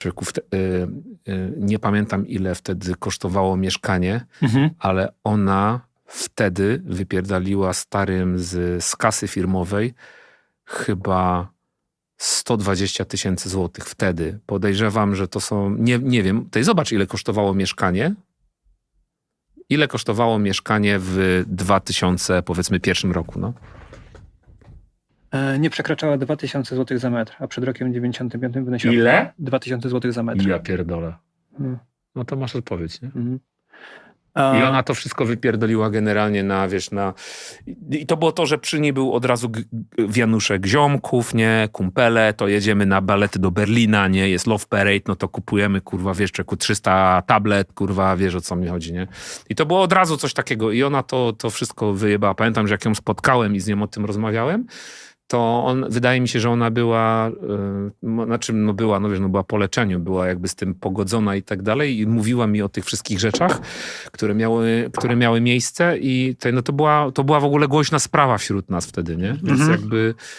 Człowieku, wte- y, y, nie pamiętam ile wtedy kosztowało mieszkanie, Mhm. ale ona wtedy wypierdaliła starym z, z kasy firmowej chyba 120 tysięcy złotych wtedy. Podejrzewam, że to są, nie, nie wiem, tutaj zobacz ile kosztowało mieszkanie. Ile kosztowało mieszkanie w 2000, powiedzmy, pierwszym roku, no? E, Nie przekraczała 2000 zł za metr, a przed rokiem 95 wynosiła Ile? 2000 zł za metr. Ja pierdolę. Mhm. No to masz odpowiedź, nie? A, I ona to wszystko wypierdoliła generalnie na, wiesz, na... I to było to, że przy niej był od razu wianuszek ziomków, nie, kumpele, to jedziemy na balety do Berlina, nie, jest Love Parade, no to kupujemy, kurwa, wiesz, czeku 300 tablet, kurwa, wiesz o co mi chodzi, nie? I to było od razu coś takiego i ona to, to wszystko wyjebała. Pamiętam, że jak ją spotkałem i z nią o tym rozmawiałem, to on, wydaje mi się, że ona była, yy, znaczy no była, no wiesz, no była po leczeniu, była jakby z tym pogodzona i tak dalej i mówiła mi o tych wszystkich rzeczach, które miały, które miały miejsce i to, no to, była, to była w ogóle głośna sprawa wśród nas wtedy, nie? Więc Mhm. jakby